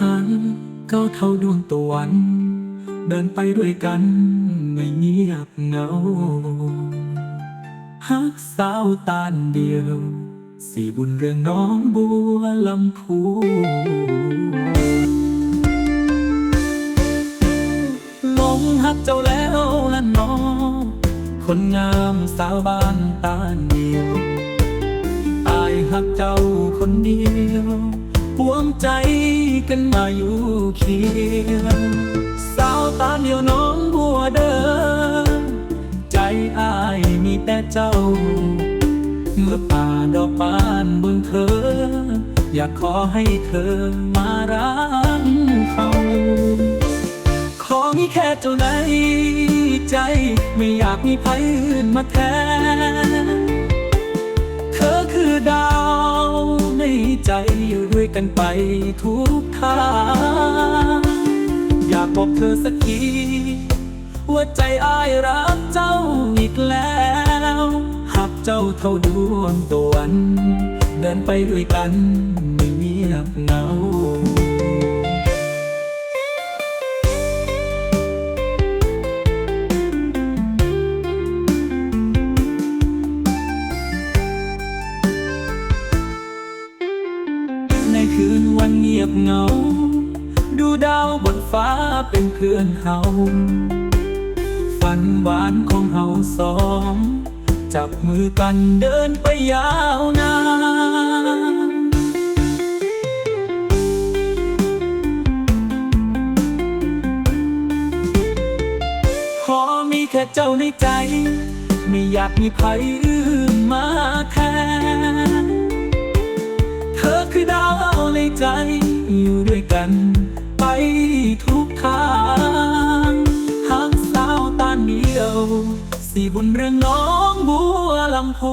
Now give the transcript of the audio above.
หันก้าเท่าดวงตะวัน เดินไปด้วยกันไม่เงียบเหงาฮักสาวตานเดียว สีบุญเรื่องน้องบัวลำพูหลงฮักเจ้าแล้วละน้องคนงามสาวบ้านตาเดียว อายฮักเจ้าคนเดียว หวงใจกันมาอยู่เคียงสาวตาเดียวน้องบัวเดินใจอายมีแต่เจ้า เมื่อป่าดอกบานบิ่งเธอ อยากขอให้เธอมารักเขาขอมีแค่เจ้าในใจ ไม่อยากมีใครอื่นมาแทน วยกันไปทุกทางอยากบอกเธอสักทีว่าใจอ้ายรักเจ้าอีกแล้วหักเจ้าเท่าดวงตะวัน เดินไปด้วยกันไม่เงียบเหงา วันเงียบเหงา ดูดาวบนฟ้าเป็นเพื่อนเฮาฝันหวานของเฮาสอง จับมือกันเดินไปยาวนานขอมีแค่เจ้าในใจ ไม่อยากมีใครอื่นมาแทน กันไปทุกทางทางสาวตาเดียว สีบุญเรื่องน้องบัวลำพู